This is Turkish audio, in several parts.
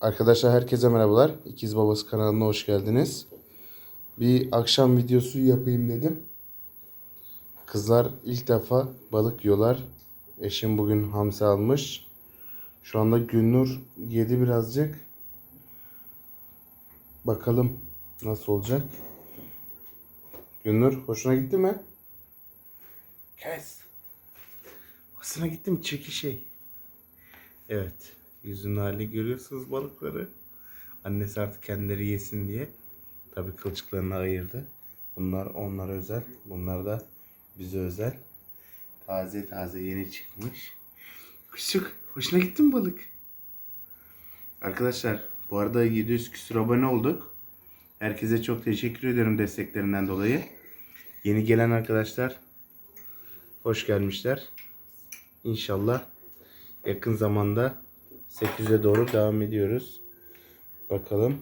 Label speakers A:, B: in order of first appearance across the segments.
A: Arkadaşlar herkese merhabalar. İkiz Babası kanalına hoş geldiniz. Bir akşam videosu yapayım dedim. Kızlar ilk defa balık yiyorlar. Eşim bugün hamsi almış. Şu anda Gülnur yedi birazcık. Bakalım nasıl olacak. Gülnur hoşuna gitti mi? Kes. Hoşuna gitti mi? Çeki şey. Evet. Yüzün hali görüyorsunuz balıkları. Annesi artık kendileri yesin diye. Tabii kılçıklarını ayırdı. Bunlar onlara özel. Bunlar da bize özel. Taze taze yeni çıkmış. Kuşuk. Hoşuna gitti mi balık? Arkadaşlar bu arada 700 küsur abone olduk. Herkese çok teşekkür ederim desteklerinden dolayı. Yeni gelen arkadaşlar hoş gelmişler. İnşallah yakın zamanda 800'e doğru devam ediyoruz. Bakalım.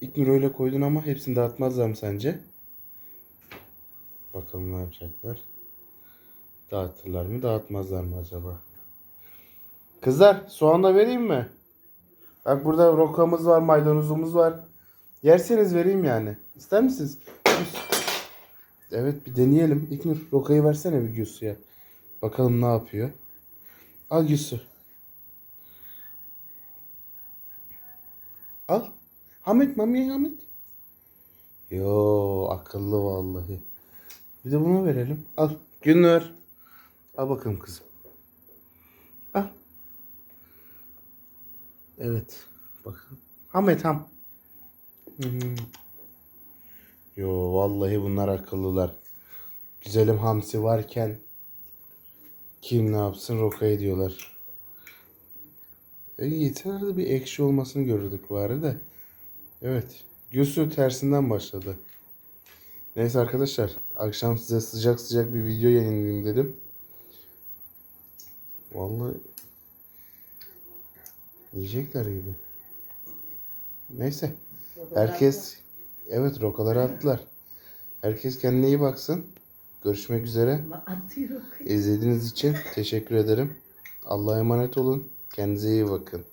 A: İlk öyle koydun ama hepsini dağıtmazlar mı sence? Bakalım ne yapacaklar. Dağıtırlar mı dağıtmazlar mı acaba? Kızlar soğan da vereyim mi? Bak burada rokamız var maydanozumuz var. Yerseniz vereyim yani. İster misiniz? Evet bir deneyelim. İlknur rokayı versene bir Gülsu'ya. Bakalım ne yapıyor. Al Gülsü. Hamit mami Hamit. Yo akıllı vallahi. Bir de bunu verelim. Al. Günler. Al bakalım kızım. Al. Evet. Bakın. Hamit ham. Hmm. Yo vallahi bunlar akıllılar. Güzelim hamsi varken kim ne yapsın roka diyorlar. E yeter de bir ekşi olmasını görürdük bari de. Evet. Gülsü tersinden başladı. Neyse arkadaşlar. Akşam size sıcak sıcak bir video yayınlayayım dedim. Vallahi yiyecekler gibi. Neyse. Herkes evet rokaları attılar. Herkes kendine iyi baksın. Görüşmek üzere. İzlediğiniz için teşekkür ederim. Allah'a emanet olun. Kendinize iyi bakın.